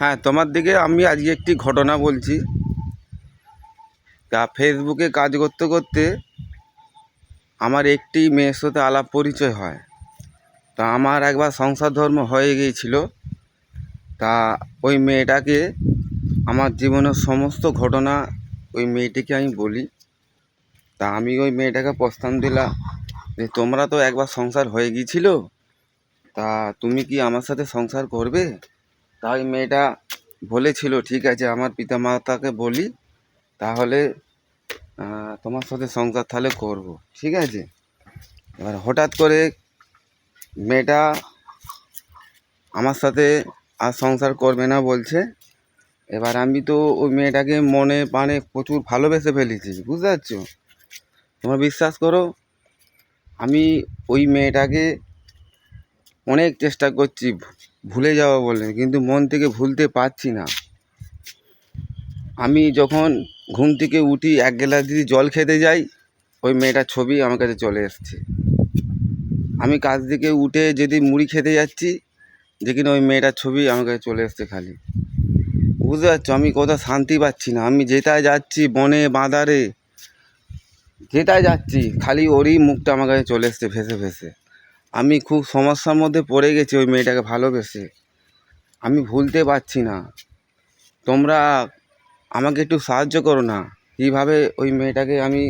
হ্যাঁ তোমার দিকে আমি আজকে একটি ঘটনা বলছি। তা ফেসবুকে কাজ করতে করতে আমার একটি মেয়ের সাথে আলাপ পরিচয় হয়। তা আমার একবার সংসার ধর্ম হয়ে গিয়েছিল। তা ওই মেয়েটাকে আমার জীবনের সমস্ত ঘটনা ওই মেয়েটিকে আমি বলি। তা আমি ওই মেয়েটাকে প্রস্তাব দিলাম যে, তোমরা তো একবার সংসার হয়ে গিয়েছিল, তা তুমি কি আমার সাথে সংসার করবে? তা ওই মেয়েটা বলেছিল, ঠিক আছে, আমার পিতা মাতাকে বলি, তাহলে তোমার সাথে সংসার তাহলে করব। ঠিক আছে? এবার হঠাৎ করে মেয়েটা আমার সাথে আর সংসার করবে না বলছে। এবার আমি তো ওই মেয়েটাকে মনে প্রাণে প্রচুর ভালোবেসে ফেলেছি, বুঝতে পারছ? তোমরা বিশ্বাস করো, আমি ওই মেয়েটাকে অনেক চেষ্টা করছি ভুলে যাওয়া বলে, কিন্তু মন থেকে ভুলতে পারছি না। আমি যখন ঘুম থেকে উঠি, এক গ্লাস যদি জল খেতে যাই, ওই মেয়েটার ছবি আমার কাছে চলে এসছে। আমি কাজ থেকে উঠে যদি মুড়ি খেতে যাচ্ছি দেখি না ওই মেয়েটার ছবি আমার কাছে চলে এসছে খালি। বুঝতে পারছ? আমি কোথাও শান্তি পাচ্ছি না। আমি যেটায় যাচ্ছি বনে বাঁধারে যেটায় যাচ্ছি, খালি ওরই মুখটা আমার কাছে চলে এসছে, ভেসে ভেসে। আমি খুব সমস্যার মধ্যে পড়ে গেছি ওই মেয়েটাকে ভালোবেসে। আমি ভুলতে পারছি না। তোমরা আমাকে একটু সাহায্য করো না। কীভাবে ওই মেয়েটাকে আমি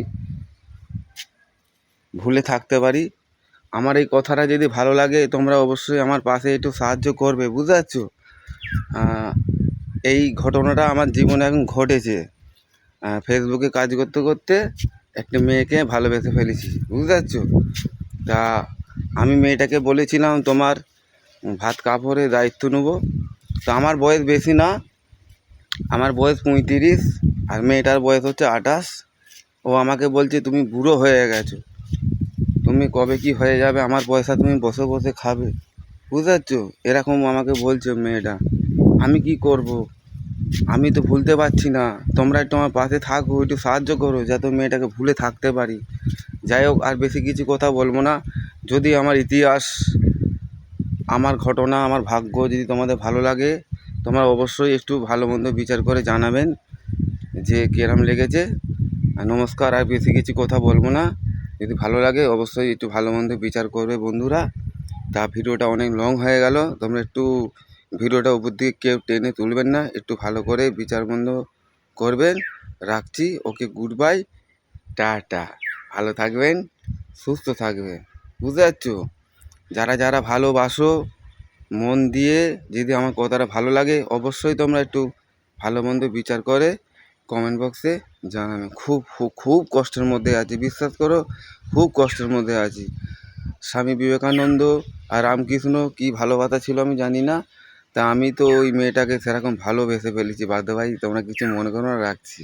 ভুলে থাকতে পারি? আমার এই কথাটা যদি ভালো লাগে, তোমরা অবশ্যই আমার পাশে একটু সাহায্য করবে বুঝতে পারছ এই ঘটনাটা আমার জীবনে এখন ঘটেছে। ফেসবুকে কাজ করতে করতে একটা মেয়েকে ভালোবেসে ফেলেছি বুঝতে পারছ তা আমি মেয়েটাকে বলেছিলাম, তোমার ভাত কাপড়ের দায়িত্ব নেব। তো আমার বয়স বেশি না, আমার বয়স পঁয়ত্রিশ, আর মেয়েটার বয়স হচ্ছে আঠাশ। ও আমাকে বলছে, তুমি বুড়ো হয়ে গেছো। তুমি কবে কি হয়ে যাবে? আমার পয়সা তুমি বসে বসে খাবে। বুঝতে পারছ এরকম আমাকে বলছে মেয়েটা। আমি কি করব? আমি তো ভুলতে পারছি না। তোমরা একটু আমার পাশে থাকো, একটু সাহায্য করো, যাতে মেয়েটাকে ভুলে থাকতে পারি। যাই হোক, আর বেশি কিছু কথা বলব না। যদি আমার ইতিহাস, আমার ঘটনা, আমার ভাগ্য যদি তোমাদের ভালো লাগে, তোমরা অবশ্যই একটু ভালো মন্দ বিচার করে জানাবেন যে কিরম লেগেছে। নমস্কার, আর বেশি কিছু কথা বলব না। যদি ভালো লাগে, অবশ্যই একটু ভালো মন্দ বিচার করবে বন্ধুরা। তা ভিডিওটা অনেক লং হয়ে গেল। তোমরা একটু ভিডিওটা উপর দিকে কেউ টেনে তুলবেন না। একটু ভালো করে বিচার মন্দ করবেন। রাখছি। Okay good bye tata. ভালো থাকবেন। সুস্থ থাকবেন। বুঝতে পারছ? যারা যারা ভালোবাসো, মন দিয়ে যদি আমার কথাটা ভালো লাগে, অবশ্যই তোমরা একটু ভালো মন্দ বিচার করে কমেন্ট বক্সে জানাবে। খুব খুব কষ্টের মধ্যে আছি, বিশ্বাস করো, খুব কষ্টের মধ্যে আছি। স্বামী বিবেকানন্দ আর রামকৃষ্ণ কী ভালোবাসা ছিল আমি জানি না, তা আমি তো ওই মেয়েটাকে সেরকম ভালোবেসে ফেলেছি। বাধ্য ভাই তোমরা কিছু মনে করো না, রাখছি।